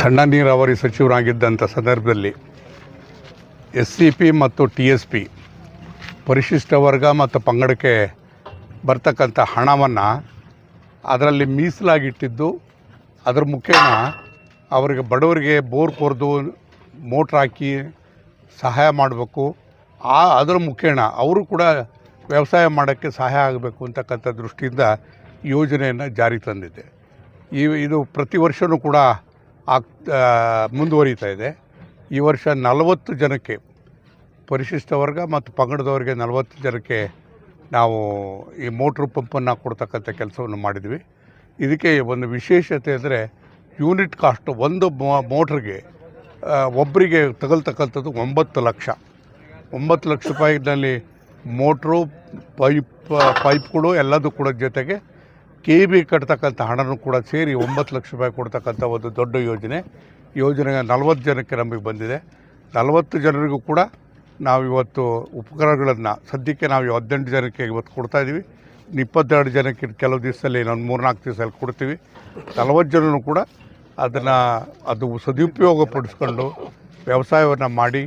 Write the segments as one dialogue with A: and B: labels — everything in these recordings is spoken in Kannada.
A: ಸಣ್ಣ ನೀರಾವರಿ ಸಚಿವರಾಗಿದ್ದಂಥ ಸಂದರ್ಭದಲ್ಲಿ ಎಸ್ ಸಿ ಪಿ ಮತ್ತು ಟಿ ಎಸ್ ಪಿ ಪರಿಶಿಷ್ಟ ವರ್ಗ ಮತ್ತು ಪಂಗಡಕ್ಕೆ ಬರ್ತಕ್ಕಂಥ ಹಣವನ್ನು ಅದರಲ್ಲಿ ಮೀಸಲಾಗಿಟ್ಟಿದ್ದು, ಅದರ ಮುಖೇನ ಅವರಿಗೆ ಬಡವರಿಗೆ ಬೋರ್ ಕೊರೆದು ಮೋಟ್ರ್ ಹಾಕಿ ಸಹಾಯ ಮಾಡಬೇಕು. ಆ ಅದರ ಮುಖೇನ ಅವರು ಕೂಡ ವ್ಯವಸಾಯ ಮಾಡೋಕ್ಕೆ ಸಹಾಯ ಆಗಬೇಕು ಅಂತಕ್ಕಂಥ ದೃಷ್ಟಿಯಿಂದ ಯೋಜನೆಯನ್ನು ಜಾರಿಗೆ ತಂದಿದೆ. ಈ ಇದು ಪ್ರತಿ ವರ್ಷವೂ ಕೂಡ ಆಗ್ತಾ ಮುಂದುವರಿತಾ ಇದೆ. ಈ ವರ್ಷ ನಲವತ್ತು ಜನಕ್ಕೆ ಪರಿಶಿಷ್ಟ ವರ್ಗ ಮತ್ತು ಪಂಗಡದವರಿಗೆ ನಲವತ್ತು ಜನಕ್ಕೆ ನಾವು ಈ ಮೋಟ್ರ್ ಪಂಪನ್ನು ಕೊಡ್ತಕ್ಕಂಥ ಕೆಲಸವನ್ನು ಮಾಡಿದ್ವಿ. ಇದಕ್ಕೆ ಒಂದು ವಿಶೇಷತೆ ಅಂದರೆ ಯೂನಿಟ್ ಕಾಸ್ಟ್ ಒಂದು ಮೋಟ್ರಿಗೆ ಒಬ್ಬರಿಗೆ ತಗಲ್ತಕ್ಕಂಥದ್ದು ಒಂಬತ್ತು ಲಕ್ಷ. ಒಂಬತ್ತು ಲಕ್ಷ ರೂಪಾಯಿನಲ್ಲಿ ಮೋಟ್ರು, ಪೈಪ್, ಪೈಪ್ಗಳು ಎಲ್ಲದೂ ಕೂಡ ಜೊತೆಗೆ ಕೆ ಬಿ ಕಟ್ತಕ್ಕಂಥ ಹಣನೂ ಕೂಡ ಸೇರಿ ಒಂಬತ್ತು ಲಕ್ಷ ರೂಪಾಯಿ ಕೊಡ್ತಕ್ಕಂಥ ಒಂದು ದೊಡ್ಡ ಯೋಜನೆ. ಯೋಜನೆ ನಲವತ್ತು ಜನಕ್ಕೆ ನಮಗೆ ಬಂದಿದೆ. ನಲವತ್ತು ಜನರಿಗೂ ಕೂಡ ನಾವು ಇವತ್ತು ಉಪಕರಣಗಳನ್ನು ಸದ್ಯಕ್ಕೆ ನಾವು ಹದಿನೆಂಟು ಜನಕ್ಕೆ ಇವತ್ತು ಕೊಡ್ತಾ ಇನ್ನು ಇಪ್ಪತ್ತೆರಡು ಜನಕ್ಕೆ ಕೆಲವು ದಿವಸದಲ್ಲಿ ಇನ್ನೊಂದು ಮೂರ್ನಾಲ್ಕು ದಿವಸದಲ್ಲಿ ಕೊಡ್ತೀವಿ. ನಲವತ್ತು ಜನರು ಕೂಡ ಅದನ್ನು ಅದು ಸದುಪಯೋಗ ಪಡಿಸ್ಕೊಂಡು ವ್ಯವಸಾಯವನ್ನು ಮಾಡಿ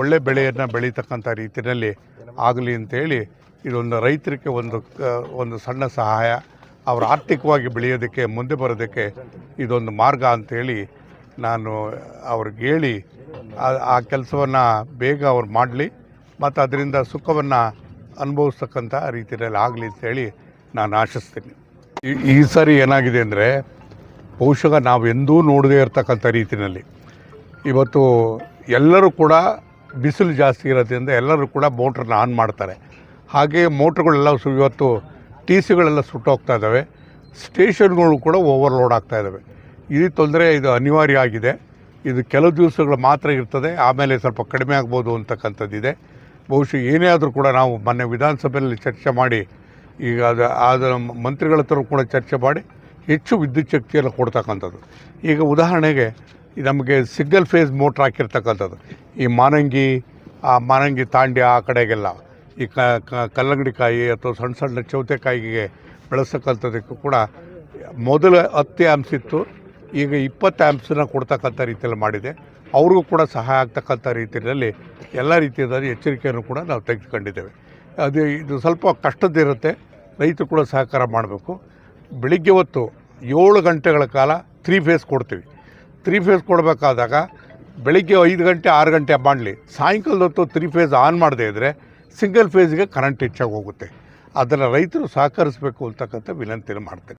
A: ಒಳ್ಳೆ ಬೆಳೆಯನ್ನು ಬೆಳೀತಕ್ಕಂಥ ರೀತಿಯಲ್ಲಿ ಆಗಲಿ ಅಂತೇಳಿ ಇದೊಂದು ರೈತರಿಗೆ ಒಂದು ಒಂದು ಸಣ್ಣ ಸಹಾಯ. ಅವರು ಆರ್ಥಿಕವಾಗಿ ಬೆಳೆಯೋದಕ್ಕೆ, ಮುಂದೆ ಬರೋದಕ್ಕೆ ಇದೊಂದು ಮಾರ್ಗ ಅಂತೇಳಿ ನಾನು ಅವ್ರಿಗೆ ಹೇಳಿ, ಆ- ಕೆಲಸವನ್ನು ಬೇಗ ಅವ್ರು ಮಾಡಲಿ, ಮತ್ತು ಅದರಿಂದ ಸುಖವನ್ನು ಅನುಭವಿಸ್ತಕ್ಕಂಥ ರೀತಿಯಲ್ಲಿ ಆಗಲಿ ಅಂತೇಳಿ ನಾನು ಆಶಿಸ್ತೀನಿ. ಈ- ಸಾರಿ ಏನಾಗಿದೆ ಅಂದರೆ ಬಹುಶಃ ನಾವು ಎಂದೂ ನೋಡದೇ ಇರತಕ್ಕಂಥ ರೀತಿಯಲ್ಲಿ, ಇವತ್ತು ಎಲ್ಲರೂ ಕೂಡ ಬಿಸಿಲು ಜಾಸ್ತಿ ಇರೋದ್ರಿಂದ ಎಲ್ಲರೂ ಕೂಡ ಮೋಟ್ರನ್ನ ಆನ್ ಮಾಡ್ತಾರೆ. ಹಾಗೆಯೇ ಮೋಟ್ರ್ಗಳೆಲ್ಲ ಇವತ್ತು ಟಿ ಸಿಗಳೆಲ್ಲ ಸುಟ್ಟೋಗ್ತಾ ಇದ್ದಾವೆ. ಸ್ಟೇಷನ್ಗಳು ಕೂಡ ಓವರ್ಲೋಡ್ ಆಗ್ತಾ ಇದ್ದಾವೆ. ಈ ತೊಂದರೆ ಇದು ಅನಿವಾರ್ಯ ಆಗಿದೆ. ಇದು ಕೆಲವು ದಿವಸಗಳು ಮಾತ್ರ ಇರ್ತದೆ. ಆಮೇಲೆ ಸ್ವಲ್ಪ ಕಡಿಮೆ ಆಗ್ಬೋದು ಅಂತಕ್ಕಂಥದ್ದಿದೆ ಬಹುಶಃ ಏನೇ ಆದರೂ ಕೂಡ ನಾವು ಮೊನ್ನೆ ವಿಧಾನಸಭೆಯಲ್ಲಿ ಚರ್ಚೆ ಮಾಡಿ, ಈಗ ಅದು ಅದರ ಮಂತ್ರಿಗಳ ಹತ್ರ ಕೂಡ ಚರ್ಚೆ ಮಾಡಿ ಹೆಚ್ಚು ವಿದ್ಯುತ್ ಶಕ್ತಿಯನ್ನು ಕೊಡ್ತಕ್ಕಂಥದ್ದು. ಈಗ ಉದಾಹರಣೆಗೆ ನಮಗೆ ಸಿಂಗಲ್ ಫೇಸ್ ಮೋಟ್ರ್ ಹಾಕಿರ್ತಕ್ಕಂಥದ್ದು. ಈ ಮಾನಂಗಿ, ಆ ಮಾನಂಗಿ ತಾಂಡ್ಯ ಆ ಕಡೆಗೆಲ್ಲ. ಈ ಕಲ್ಲಂಗಡಿ ಕಾಯಿ ಅಥವಾ ಸಣ್ಣ ಸಣ್ಣ ಚೌತೆಕಾಯಿಗೆ ಬೆಳೆಸ್ತಕ್ಕಂಥದ್ದಕ್ಕೂ ಕೂಡ ಮೊದಲ ಹತ್ತು ಆ್ಯಮ್ಸ್ ಇತ್ತು. ಈಗ ಇಪ್ಪತ್ತು ಆ್ಯಮ್ಸನ್ನ ಕೊಡ್ತಕ್ಕಂಥ ರೀತಿಯಲ್ಲಿ ಮಾಡಿದೆ. ಅವ್ರಿಗೂ ಕೂಡ ಸಹಾಯ ಆಗ್ತಕ್ಕಂಥ ರೀತಿಯಲ್ಲಿ ಎಲ್ಲ ರೀತಿಯಾದ ಎಚ್ಚರಿಕೆಯನ್ನು ಕೂಡ ನಾವು ತೆಗೆದುಕೊಂಡಿದ್ದೇವೆ. ಅದು ಇದು ಸ್ವಲ್ಪ ಕಷ್ಟದಿರುತ್ತೆ ರೈತರು ಕೂಡ ಸಹಕಾರ ಮಾಡಬೇಕು. ಬೆಳಿಗ್ಗೆ ಹೊತ್ತು ಏಳು ಗಂಟೆಗಳ ಕಾಲ ತ್ರೀ ಫೇಸ್ ಕೊಡ್ತೀವಿ. ತ್ರೀ ಫೇಸ್ ಕೊಡಬೇಕಾದಾಗ ಬೆಳಿಗ್ಗೆ ಐದು ಗಂಟೆ ಆರು ಗಂಟೆ ಮಾಡಲಿ ಸಾಯಂಕಾಲದ ಹೊತ್ತು ತ್ರೀ ಫೇಸ್ ಆನ್ ಮಾಡದೇ ಇದ್ದರೆ ಸಿಂಗಲ್ ಫೇಸ್ಗೆ ಕರೆಂಟ್ ಹೆಚ್ಚಾಗಿ ಹೋಗುತ್ತೆ. ಅದನ್ನು ರೈತರು ಸಹಕರಿಸಬೇಕು ಅಂತಕ್ಕಂಥ ವಿನಂತಿಯನ್ನು ಮಾಡ್ತೇನೆ.